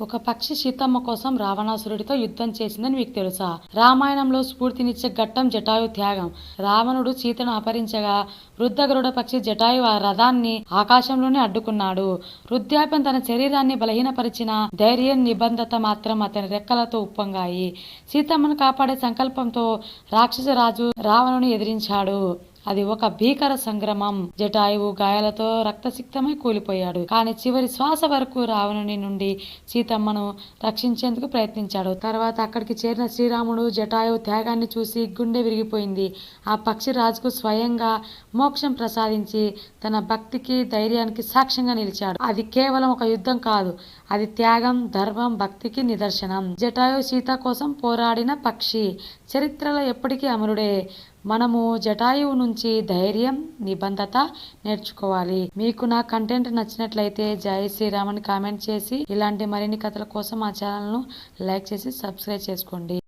ఒక పక్షి సీతమ్మ కోసం రావణాసురుడితో యుద్ధం చేసిందని మీకు తెలుసా? రామాయణంలో స్ఫూర్తినిచ్చే ఘట్టం జటాయు త్యాగం. రావణుడు సీతను అపహరించగా వృద్ధ గరుడ పక్షి జటాయు ఆ రథాన్ని ఆకాశంలోనే అడ్డుకున్నాడు. వృద్ధాప్యం తన శరీరాన్ని బలహీనపరిచిన ధైర్యం నిబంధత మాత్రం అతని రెక్కలతో ఉప్పొంగాయి. సీతమ్మను కాపాడే సంకల్పంతో రాక్షస రాజు రావణుని ఎదిరించాడు. అది ఒక భీకర సంగ్రమం. జటాయువు గాయాలతో రక్తసిక్తమై కూలిపోయాడు. కానీ చివరి శ్వాస వరకు రావణుని నుండి సీతమ్మను రక్షించేందుకు ప్రయత్నించాడు. తర్వాత అక్కడికి చేరిన శ్రీరాముడు జటాయువు త్యాగాన్ని చూసి గుండె విరిగిపోయింది. ఆ పక్షి రాజుకు స్వయంగా మోక్షం ప్రసాదించి తన భక్తికి ధైర్యానికి సాక్ష్యంగా నిలిచాడు. అది కేవలం ఒక యుద్ధం కాదు. అది త్యాగం ధర్మం భక్తికి నిదర్శనం. జటాయు సీత కోసం పోరాడిన పక్షి చరిత్రలో ఎప్పటికీ అమరుడే. మనము జటాయువు నుంచి ధైర్యం నిబంధత నేర్చుకోవాలి. మీకు నా కంటెంట్ నచ్చినట్లయితే జై శ్రీరామ్ అని కామెంట్ చేసి ఇలాంటి మరిన్ని కథల కోసం మా ఛానల్ను లైక్ చేసి సబ్స్క్రైబ్ చేసుకోండి.